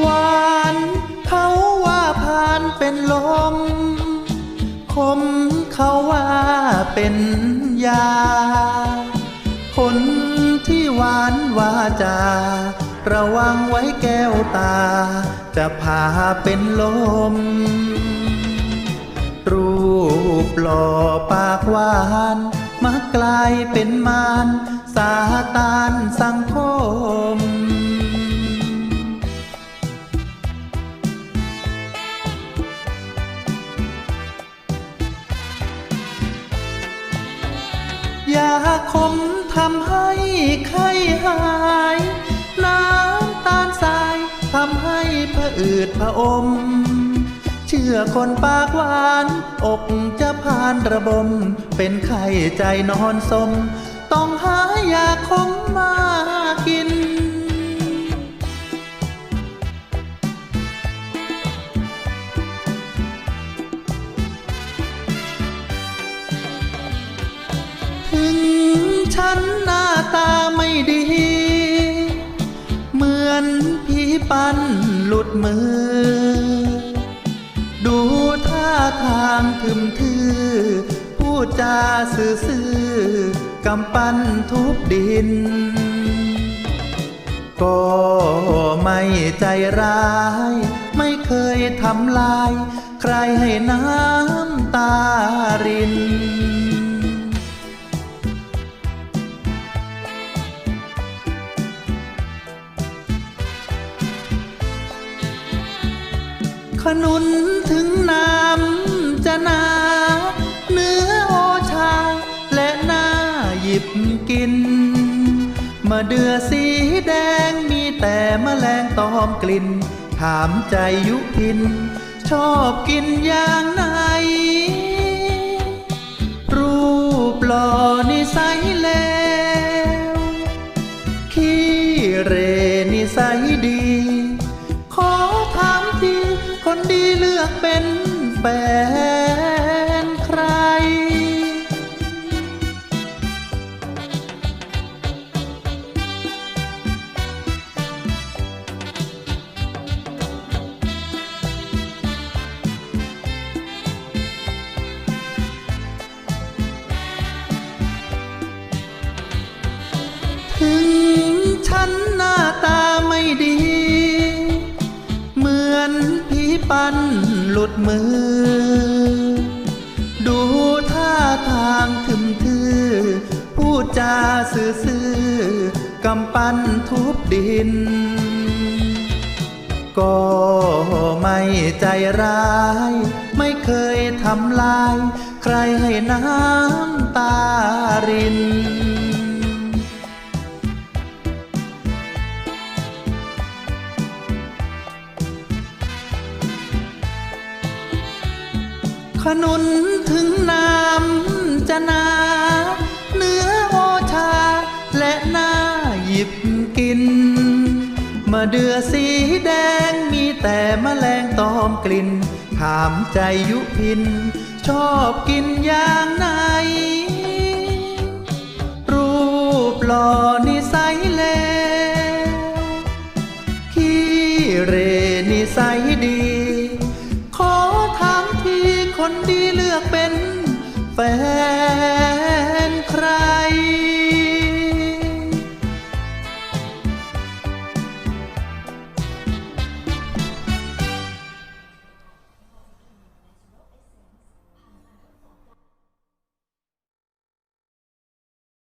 หวานเขาว่าพานเป็นลม คมเขาว่าเป็นยา คนที่หวานวาจา ระวังไว้แก้วตา จะพาเป็นลม รูปหล่อปากหวานมักกลายเป็นมารสาตานสังคม ยาคมทำให้ไข้หาย น้ำตาลทรายทำให้ผะอืดผะอม เชื่อคนปากหวาน อกจะผ่านระบม เป็นไข้ใจนอนสม ต้องหายาคมมา ถึงฉันหน้าตาไม่ดี เหมือนผีปั้นหลุดมือ ดูท่าทางทึมทื่อพูดจาซื่อซื่อกำปั้นทุบดิน ก็ไม่ใจร้าย ไม่เคยทำลาย ใครให้น้ำตาริน ขนุนถึงน้ำจะนาเนื้อโอชา และหน้าหยิบกิน มาเดือสีแดงมีแต่แมลงตอมกลิ่น ถามใจยุพิน ชอบกินอย่างไหน รูปหล่อนิสัยเลวขี้เรนิสัยดี ดีเลือกเป็นแฟนใคร ถึงฉัน ผีปั้นหลุดมือ ดูท่าทางทึมทื่อพูดจาซื่อซื่อกำปั้นทุบดิน ก็ไม่ใจร้าย ไม่เคยทำลาย ใครให้น้ำตาริน ขนุนถึงน้ำจะนาเนื้อโอชา และหน้าหยิบกิน มาเดือสีแดงมีแต่มแมลงตอมกลิ่น ถามใจยุพิน ชอบกินอย่างไหน รูปหล่อนิสัยเลขี้เรนิสัยดี คนดีเลือกเป็นแฟน